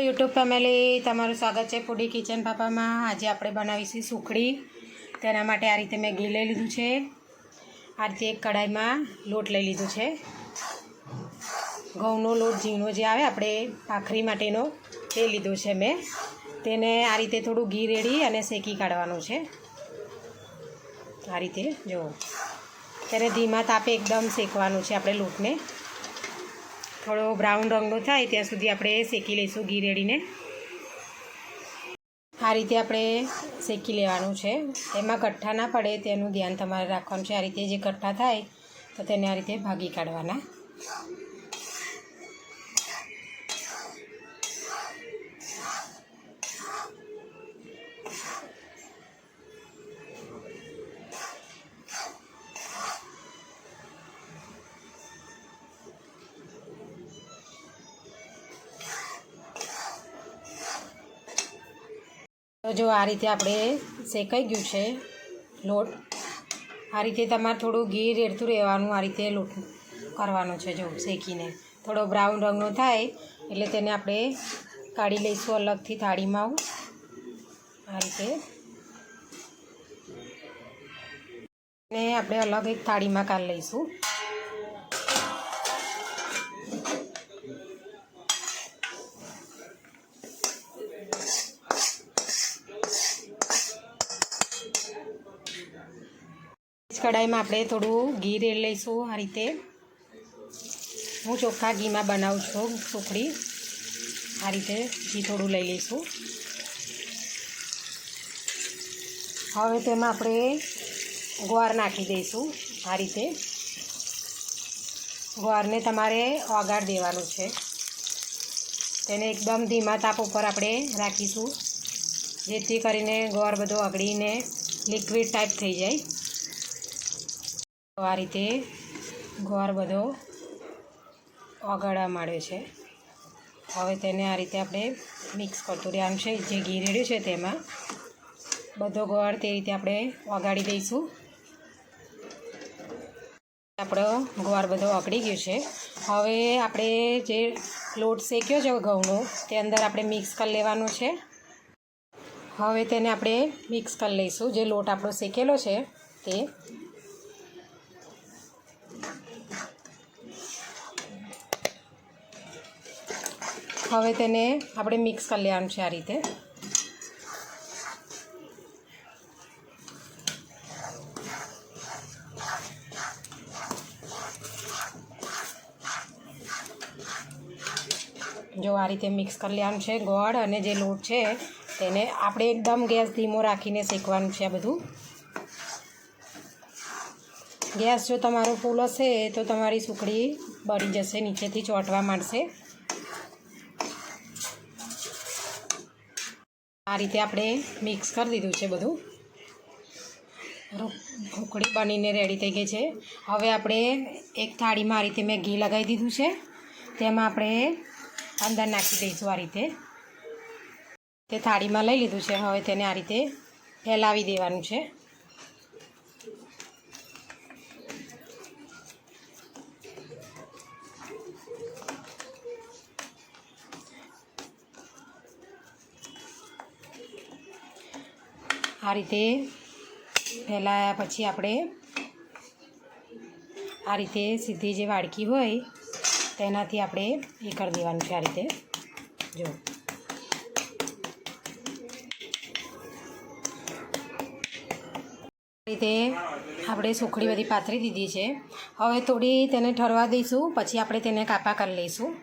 YouTube family, તમારું સ્વાગત છે ફૂડી કિચન પાપામાં. આજે આપણે બનાવીશું સુખડી. તેના માટે આ રીતે મેં ઘી લઈ લીધું છે. આ રીતે એક કઢાઈમાં લોટ લઈ લીધો છે. ઘઉંનો લોટ ઝીણો જે આવે, આપણે ભાખરી માટેનો તે લીધો છે મેં. તેને આ રીતે થોડું ઘી રેડી અને શેકી કાઢવાનું છે. આ રીતે, જુઓ. તેને ધીમા તાપે એકદમ શેકવાનું છે આપણે લોટને. થોડો બ્રાઉન રંગનો થાય ત્યાં સુધી આપણે શેકી લઈશું ઘી રેડીને. આ રીતે આપણે શેકી લેવાનું છે. એમાં કઠ્ઠા ના પડે તેનું ધ્યાન તમારે રાખવાનું છે. આ રીતે જે કઠ્ઠા થાય તો તેને આ રીતે ભાગી કાઢવાના. જો આ રીતે આપણે શેકાઈ ગયું છે લોટ, આ રીતે તમારે થોડું ઘી રેડતું રહેવાનું, આ રીતે લોટ કરવાનો છે જો શેકીને. થોડો બ્રાઉન રંગનો થાય એટલે તેને આપણે કાઢી લઈશું અલગથી થાળીમાં આ રીતે. ને આપણે અલગ એક થાળીમાં કાઢી લઈશું. કઢાઈમાં આપણે થોડું ઘી રેડ લઈશું આ રીતે. હું ચોખ્ખા ઘીમાં બનાવું છું સુખડી. આ રીતે ઘી થોડું લઈ લઈશું. હવે તેમાં આપણે ગોળ નાખી દઈશું આ રીતે. ગોળને તમારે ઓગાળ દેવાનું છે. તેને એકદમ ધીમા તાપ ઉપર આપણે રાખીશું, જેથી કરીને ગોળ બધો ઓગળીને લિક્વિડ ટાઈપ થઈ જાય. આ રીતે ગોળ બધો ઓગાળવા માંડ્યો છે. હવે તેને આ રીતે આપણે મિક્સ કરતું રહેવાનું છે જે ઘી રેડ્યું છે તેમાં બધો ગોળ તે રીતે આપણે ઓગાળી દઈશું. આપણો ગોળ બધો ઓગળી ગયો છે. હવે આપણે જે લોટ શેક્યો છે ઘઉંનો તે અંદર આપણે મિક્સ કરી લેવાનું છે. હવે તેને આપણે મિક્સ કરી લઈશું. જે લોટ આપણો શેકેલો છે તે હવે તેને આપણે મિક્સ કરી લેવાનું છે આ રીતે. જો આ રીતે મિક્સ કરી લેવાનું છે ગોળ અને જે લોટ છે તેને આપણે એકદમ ગેસ ધીમો રાખીને શેકવાનું છે આ બધું. ગેસ જો તમારો ફૂલ હશે તો તમારી સુખડી બળી જશે, નીચેથી ચોંટવા માંડશે. આ રીતે આપણે મિક્સ કરી દીધું છે બધું. ઢોકળી બનીને રેડી થઈ ગઈ છે. હવે આપણે એક થાળીમાં આ રીતે મેં ઘી લગાવી દીધું છે. તેમાં આપણે અંદર નાખી દઈશું આ રીતે. તે થાળીમાં લઈ લીધું છે. હવે તેને આ રીતે ફેલાવી દેવાનું છે. આ રીતે ફેલાયા પછી આપણે આ રીતે સીધી જે વાડકી હોય તેનાથી આપણે એ કરી દેવાનું છે આ રીતે. જો. આ રીતે આપણે સુખડી બધી પાથરી દીધી છે. હવે થોડી તેને ઠરવા દઈશું, પછી આપણે તેને કાપા કરી લઈશું.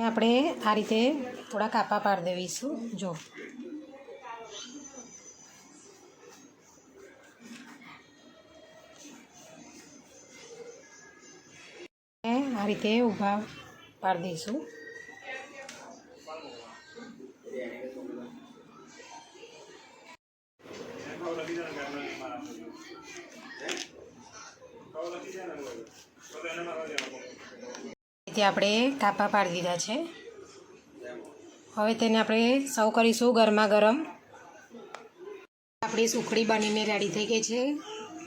આપણે આ રીતે થોડા કાપા પાડી દેવીશું. જો. આ રીતે ઊભા પાડી દઈશું. રીતે આપણે કાપા પાડી દીધા છે. હવે તેને આપણે સૌ કરીશું ગરમા ગરમ આપણી સુખડી બનીને રેડી થઈ ગઈ છે.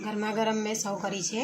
ગરમા ગરમ મેં સૌ કરી છે.